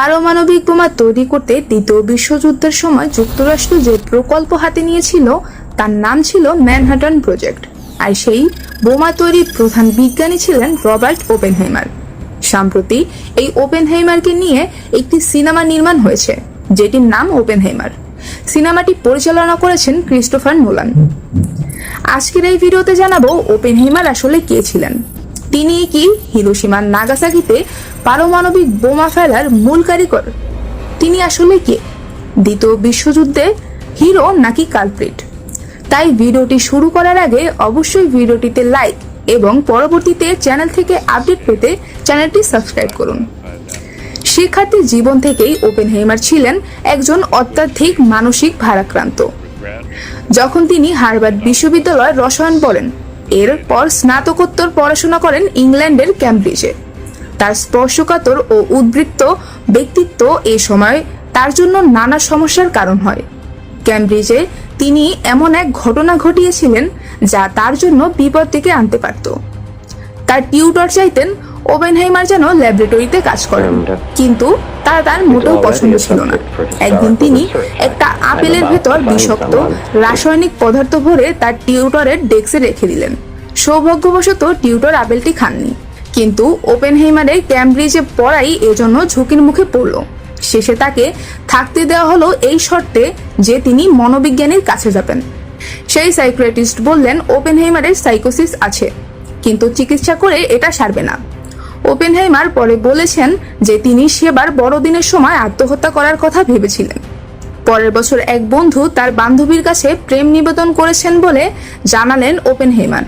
পারমাণবিক বোমা তৈরি করতে দ্বিতীয় বিশ্বযুদ্ধের সময় যুক্তরাষ্ট্র যে প্রকল্প হাতে নিয়েছিল, তার নাম ছিল ম্যানহাটন প্রজেক্ট। আর সেই বোমা তৈরির প্রধান বিজ্ঞানী ছিলেন রবার্ট ওপেনহেইমার। সম্প্রতি এই ওপেনহেইমারকে নিয়ে একটি সিনেমা নির্মাণ হয়েছে, যেটির নাম ওপেনহেইমার। সিনেমাটি পরিচালনা করেছেন ক্রিস্টোফার নোলান। আজকের এই ভিডিওতে জানাব ওপেনহেইমার আসলে কে ছিলেন। তিনি কি হিরোসীমার নাগাসাকিতে পারমাণবিক বোমা ফেলার মূল কারিগর। তিনি আসলে কে? দ্বিতীয় বিশ্বযুদ্ধে হিরো নাকি কালপ্রিট? তাই ভিডিওটি শুরু করার আগে অবশ্যই ভিডিওটিতে লাইক এবং পরবর্তীতে চ্যানেল থেকে আপডেট পেতে চ্যানেলটি সাবস্ক্রাইব করুন। শিক্ষার্থী জীবন থেকেই ওপেনহেইমার ছিলেন একজন অত্যাধিক মানসিক ভারাক্রান্ত। যখন তিনি হার্ভার্ড বিশ্ববিদ্যালয়ে রসায়ন পড়েন, এরপর স্নাতকোত্তর পড়াশোনা করেন ইংল্যান্ডের ক্যামব্রিজে তার স্পর্শকাতর ও উদ্বৃত্ত ব্যক্তিত্ব এ সময় তার জন্য নানা সমস্যার কারণ হয়। ক্যামব্রিজে তিনি এমন এক ঘটনা ঘটিয়েছিলেন যা তার জন্য বিপদ থেকে আনতে পারত। তার টিউটর চাইতেন ওবেনহাইমার যেন ল্যাবরেটরিতে কাজ করেন কিন্তু তার তার মোটেও পছন্দ ছিল না। একদিন তিনি একটা আপেলের ভেতর বিষাক্ত রাসায়নিক পদার্থ ভরে তার টিউটরের ডেস্কে রেখে দিলেন। সৌভাগ্যবশত টিউটর আপেলটি খাননি। কিন্তু ওপেন ওপেনহেইমারের ক্যামব্রিজে পড়াই এজন্য ঝুঁকির মুখে পড়ল। শেষে তাকে থাকতে দেওয়া হলো এই শর্তে যে তিনি মনোবিজ্ঞানীর কাছে যাবেন। সেই সাইক্রেটিস্ট বললেন, ওপেনহেইমারের সাইকোসিস আছে, কিন্তু চিকিৎসা করে এটা সারবে না। ওপেনহাইমার পরে বলেছেন যে তিনি সেবার বড়দিনের সময় আত্মহত্যা করার কথা ভেবেছিলেন। পরের বছর এক বন্ধু তার বান্ধবীর কাছে প্রেম নিবেদন করেছেন বলে জানালেন ওপেন ওপেনহেইমার।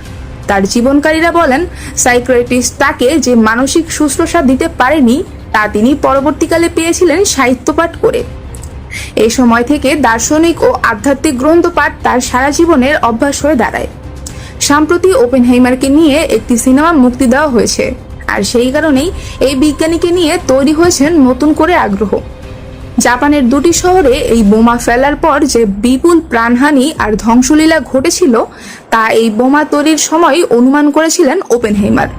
তার জীবনকারীরা বলেন সাইক্রেটিস্ট তাকে যে মানসিক শুশ্রূষা দিতে পারেনি, তা তিনি পরবর্তীকালে পেয়েছিলেন সাহিত্য পাঠ করে। এই সময় থেকে দার্শনিক ও আধ্যাত্মিক গ্রন্থ পাঠ তার সারা জীবনের অভ্যাস হয়ে দাঁড়ায়। সম্প্রতি ওপেনহেইমারকে নিয়ে একটি সিনেমা মুক্তি দেওয়া হয়েছে, আর সেই কারণেই এই বিজ্ঞানীকে নিয়ে তৈরি হয়েছেন নতুন করে আগ্রহ। জাপানের দুটি শহরে এই বোমা ফেলার পর যে বিপুল প্রাণহানি আর ধ্বংসলীলা ঘটেছিল, তা এই বোমা তৈরির সময় অনুমান করেছিলেন ওপেনহেইমার।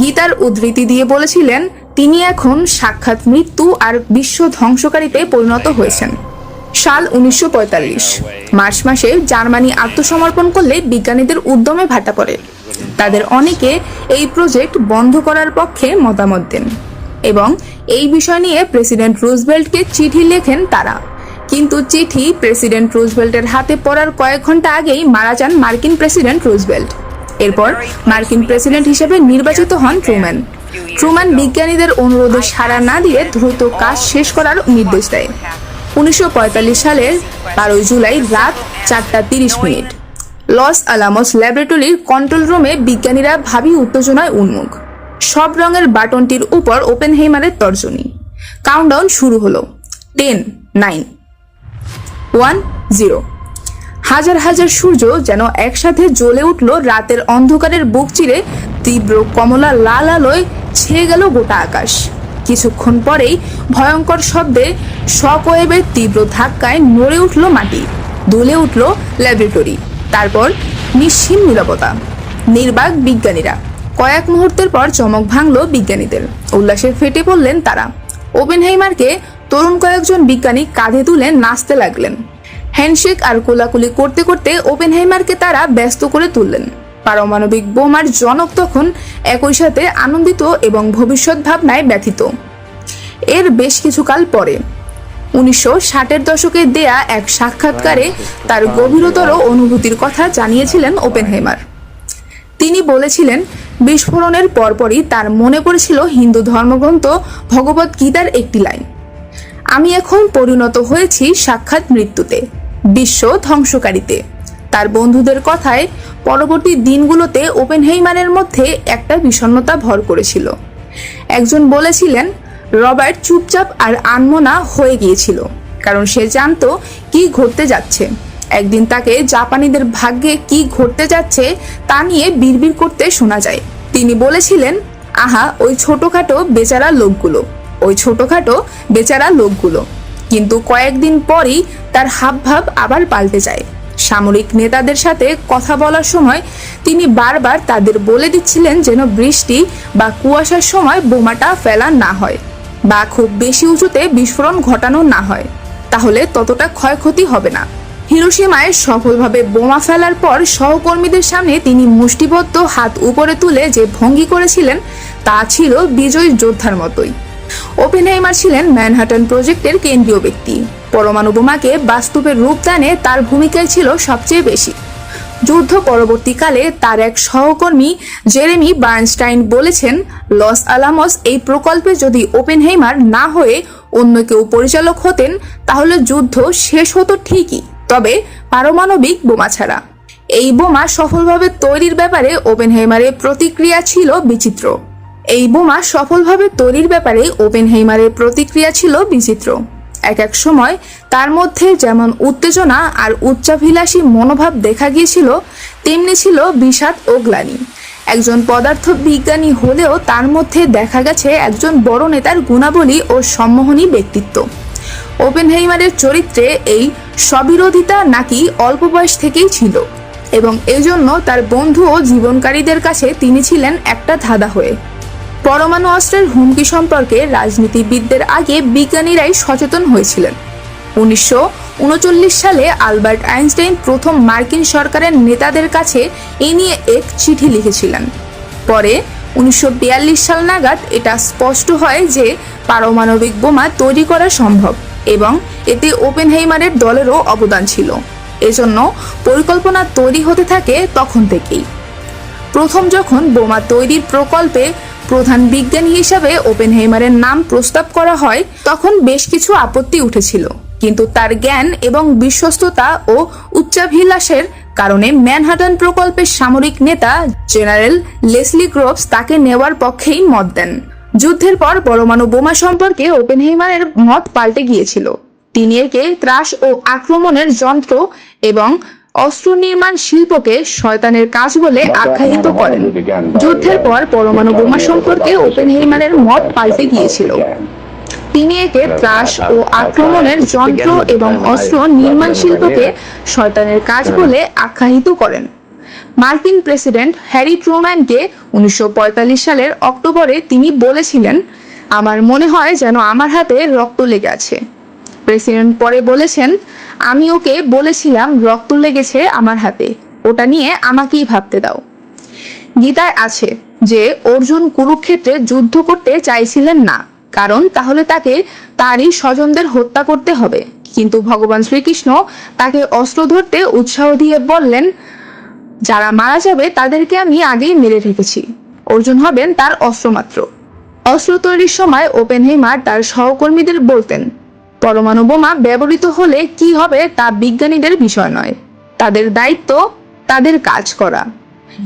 গীতার উদ্ধৃতি দিয়ে বলেছিলেন, তিনি এখন সাক্ষাৎ মৃত্যু আর বিশ্ব ধ্বংসকারীতে পরিণত হয়েছেন। সাল উনিশশো পঁয়তাল্লিশ। মার্চ মাসে জার্মানি আত্মসমর্পণ করলে বিজ্ঞানীদের উদ্যমে ভাটা পড়ে। তাদের অনেকে এই প্রজেক্ট বন্ধ করার পক্ষে মতামত দেন। এবং এই বিষয় নিয়ে প্রেসিডেন্ট রুজভেল্টকে চিঠি লেখেন তারা। কিন্তু চিঠি প্রেসিডেন্ট রুজভেল্টের হাতে পড়ার কয়েক ঘণ্টা আগেই মারা যান মার্কিন প্রেসিডেন্ট রুজভেল্ট। এরপর মার্কিন প্রেসিডেন্ট হিসেবে নির্বাচিত হন ট্রুম্যান। ট্রুম্যান বিজ্ঞানীদের অনুরোধে সাড়া না দিয়ে দ্রুত কাজ শেষ করার নির্দেশ দেয়। উনিশশো পঁয়তাল্লিশ সালের বারোই জুলাই রাত চারটা তিরিশ মিনিট। লস আলামস ল্যাবরেটরির কন্ট্রোল রুমে বিজ্ঞানীরা ভাবি উত্তেজনায় উন্মুখ। সব রঙের বাটনটির উপর ওপেনহেইমারের তর্জনী। কাউন্টডাউন শুরু হলো। টেন নাইন ওয়ান জিরো হাজার হাজার সূর্য যেন একসাথে জ্বলে উঠল রাতের অন্ধকারের বুক চিরে, তীব্র কমলা লাল আলোয় ছেয়ে গেল গোটা আকাশ। কিছুক্ষণ পরেই ভয়ঙ্কর শব্দে শকওয়েভের তীব্র ধাক্কায় নড়ে উঠল মাটি, দুলে উঠল ল্যাবরেটরি, তারপর নিশ্চিম নিরবতা। নির্বাক বিজ্ঞানীরা কয়েক মুহূর্তের পর চমক ভাঙল বিজ্ঞানীদের। উল্লাসে ফেটে পড়লেন তারা। ওপেনহেইমারকে তরুণ কয়েকজন বিজ্ঞানী কাঁধে তুলে নাচতে লাগলেন। হ্যান্ডশেক আর কোলাকুলি করতে করতে ওপেনহেইমারকে তারা ব্যস্ত করে তুললেন। পারমাণবিক বোমার জনক তখন একই সাথে আনন্দিত এবং ভবিষ্যৎ ভাবনায় ব্যথিত। এর বেশ কিছুকাল পরে, উনিশশো ষাটের দশকে দেয়া এক সাক্ষাৎকারে তার গভীরতর অনুভূতির কথা জানিয়েছিলেন ওপেনহেমার তিনি বলেছিলেন বিস্ফোরণের পরপরই তার মনে পড়েছিল হিন্দু ধর্মগ্রন্থ ভগবত গীতার একটি লাইন। আমি এখন পরিণত হয়েছি সাক্ষাৎ মৃত্যুতে, বিশ্ব ধ্বংসকারীতে। তার বন্ধুদের কথায় পরবর্তী দিনগুলোতে ওপেনহেইমারের মধ্যে একটা বিষণ্ণতা ভর করেছিল। একজন বলেছিলেন, রবার্ট চুপচাপ আর আনমনা হয়ে গিয়েছিল, কারণ সে জানত কি ঘটতে যাচ্ছে। একদিন তাকে জাপানিদের ভাগ্যে কি ঘটতে যাচ্ছে তা নিয়ে বিড়বিড় করতে শোনা যায়। তিনি বলেছিলেন, আহা, ওই ছোটখাটো বেচারা লোকগুলো, ওই ছোটখাটো বেচারা লোকগুলো। কিন্তু কয়েকদিন পরই তার হাবভাব আবার পাল্টে যায়। সামরিক নেতাদের সাথে কথা বলার সময় তিনি বারবার তাদের বলে দিচ্ছিলেন যেন বৃষ্টি বা কুয়াশার সময় বোমাটা ফেলা না হয় বা খুব বেশি উঁচুতে বিস্ফোরণ ঘটানো না হয়। তাহলে ততটা ক্ষয়ক্ষতি হবে না। হিরোশিমায় সফলভাবে বোমা ফেলার পর সহকর্মীদের সামনে তিনি মুষ্টিবদ্ধ হাত উপরে তুলে যে ভঙ্গি করেছিলেন, তা ছিল বিজয়ী যোদ্ধার মতোই। ওপেনহাইমার ছিলেন ম্যানহাটন প্রজেক্টের কেন্দ্রীয় ব্যক্তি। পরমাণু বোমাকে বাস্তবে রূপদানে তার ভূমিকাই ছিল সবচেয়ে বেশি। যুদ্ধ পরবর্তীকালে তার এক সহকর্মী জেরেমি বার্নস্টাইন বলেছেন, লস আলামস এই প্রকল্পে যদি ওপেনহেইমার না হয়ে অন্য কেউ পরিচালক হতেন, তাহলে যুদ্ধ শেষ হতো ঠিকই। তবে পারমাণবিক বোমা ছাড়া। এই বোমা সফলভাবে তৈরির ব্যাপারে ওপেনহেইমারের প্রতিক্রিয়া ছিল বিচিত্র। এই বোমা সফলভাবে তৈরির ব্যাপারে ওপেনহেইমারের প্রতিক্রিয়া ছিল বিচিত্র। এক এক সময় তার মধ্যে যেমন উত্তেজনা আর উচ্চাভিলাষী মনোভাব দেখা গিয়েছিল, তেমনি ছিল বিষাদ ও গ্লানি। একজন পদার্থ বিজ্ঞানী হলেও তার মধ্যে দেখা গেছে একজন বড় নেতার গুণাবলী ও সম্মোহনী ব্যক্তিত্ব। ওপেনহেইমারের চরিত্রে এই স্ববিরোধিতা নাকি অল্প বয়স থেকেই ছিল। এবং এজন্য তার বন্ধু ও জীবনকারীদের কাছে তিনি ছিলেন একটা ধাঁধা হয়ে। পরমাণু অস্ত্রের হুমকি সম্পর্কে রাজনীতিবিদদের আগে বিজ্ঞানীরাই সচেতন হয়েছিলেন। উনিশশো উনচল্লিশ সালে আলবার্ট আইনস্টাইন প্রথম মার্কিন সরকারের নেতাদের কাছে এ নিয়ে এক চিঠি লিখেছিলেন। পরে উনিশশো বিয়াল্লিশ সাল নাগাদ এটা স্পষ্ট হয় যে পারমাণবিক বোমা তৈরি করা সম্ভব। এবং এতে ওপেনহেইমারের দলেরও অবদান ছিল। এজন্য পরিকল্পনা তৈরি হতে থাকে তখন থেকেই। প্রথম যখন বোমা তৈরির প্রকল্পে প্রধান বিজ্ঞানী হিসাবে ওপেনহেইমারের নাম প্রস্তাব করা হয়, তখন বেশ কিছু আপত্তি উঠেছিল। কিন্তু তার জ্ঞান এবং বিশ্বস্ততা ও উচ্চাভিলাষের কারণে ম্যানহাটন প্রকল্পের সামরিক নেতা জেনারেল লেসলি গ্রোভস তাকে নেওয়ার পক্ষেই মত দেন। যুদ্ধের পর পরমাণু বোমা সম্পর্কে ওপেন ওপেনহেইমারের মত পাল্টে গিয়েছিল। তিনি একে ত্রাস ও আক্রমণের যন্ত্র এবং অস্ত্র নির্মাণ শিল্পকে শয়তানের কাজ বলে আখ্যায়িত করেন। যুদ্ধের পর পরমাণু বোমা সম্পর্কে ওপেন ওপেনহেইমারের মত পাল্টে গিয়েছিল। তিনি একে ত্রাস ও আক্রমণের যন্ত্র এবং অস্ত্র নির্মাণ শিল্পকে শয়তানের কাজ বলে আখ্যায়িত করেন। মার্কিন প্রেসিডেন্ট হ্যারি ট্রুম্যানকে উনিশশো সালের অক্টোবরে তিনি বলেছিলেন, আমার মনে হয় যেন আমার হাতে রক্ত লেগে আছে। প্রেসিডেন্ট পরে বলেছেন, আমি ওকে বলেছিলাম রক্ত লেগেছে আমার হাতে, ওটা নিয়ে আমাকেই ভাবতে দাও। গীতায় আছে যে, অর্জুন কুরুক্ষেত্রে যুদ্ধ করতে চাইছিলেন না, কারণ তাহলে তাকে তারই স্বজনদের হত্যা করতে হবে। কিন্তু ভগবান শ্রীকৃষ্ণ তাকে অস্ত্র ধরতে উৎসাহ দিয়ে বললেন যারা মারা যাবে তাদেরকে আমি আগেই মেরে রেখেছি। অর্জুন হবেন তার অস্ত্রমাত্র। অস্ত্র তৈরির সময় ওপেনহেইমার তার সহকর্মীদের বলতেন, পরমাণু বোমা ব্যবহৃত হলে কি হবে তা বিজ্ঞানীদের বিষয় নয়। তাদের দায়িত্ব, তাদের কাজ করা।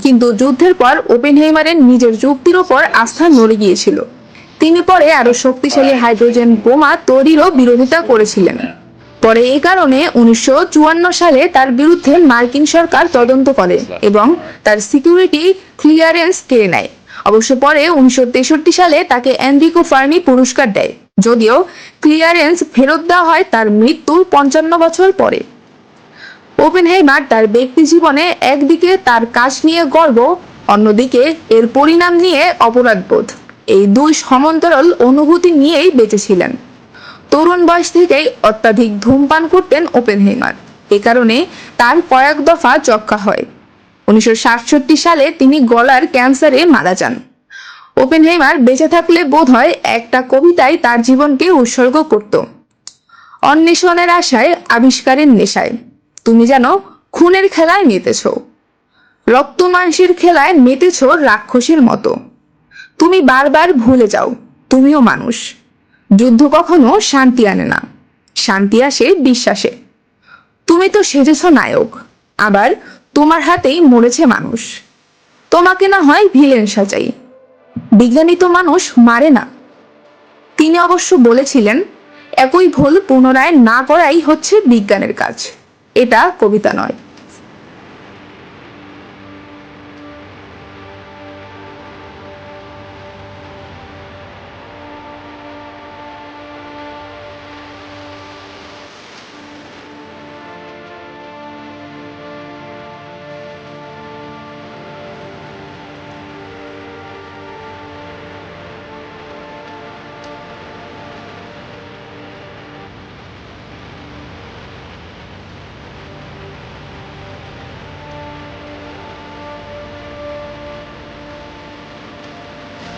কিন্তু যুদ্ধের পর ওপেনহেইমারের নিজের যুক্তির ওপর আস্থা নড়ে গিয়েছিল। তিনি পরে আরও শক্তিশালী হাইড্রোজেন বোমা তৈরিরও বিরোধিতা করেছিলেন। পরে এই কারণে উনিশশো চুয়ান্ন সালে তার বিরুদ্ধে মার্কিন সরকার তদন্ত করে এবং তার সিকিউরিটি ক্লিয়ারেন্স কেড়ে নেয়। অবশ্য পরে উনিশশো তেষট্টি সালে তাকে এনরিকো ফার্মি পুরস্কার দেয়। যদিও ক্লিয়ারেন্স ফেরত দেওয়া হয় তার মৃত্যুর পঞ্চান্ন বছর পরে। ওপেনহেইমার তার ব্যক্তি জীবনে একদিকে তার কাজ নিয়ে গর্ব, অন্যদিকে এর পরিণাম নিয়ে অপরাধবোধ। এই দুই সমান্তরাল অনুভূতি নিয়েই বেঁচেছিলেন তরুণ বয়স থেকেই অত্যাধিক ধূমপান করতেন ওপেন ওপেনহেইমার এ কারণে তার কয়েক দফা যক্ষা হয়। উনিশশো সাতষট্টি সালে তিনি গলার ক্যান্সারে মারা যান। ওপেনহেইমার বেঁচে থাকলে বোধ হয় একটা কবিতায় তার জীবনকে উৎসর্গ করত। অন্বেষণের আশায়, আবিষ্কারের নেশায়। তুমি যেন খুনের খেলায় মেতেছ। রক্ত মাংসের খেলায় মেতেছ রাক্ষসের মতো। তুমি বারবার ভুলে যাও, তুমিও মানুষ। যুদ্ধ কখনো শান্তি আনে না। শান্তি আসে বিশ্বাসে। তুমি তো সেজেছ নায়ক, আবার তোমার হাতেই মরেছে মানুষ। তোমাকে না হয় ভিলেন সাজাই। বিজ্ঞানী তো মানুষ মারে না। তিনি অবশ্য বলেছিলেন, একই ভুল পুনরায় না করাই হচ্ছে বিজ্ঞানের কাজ। এটা কবিতা নয়।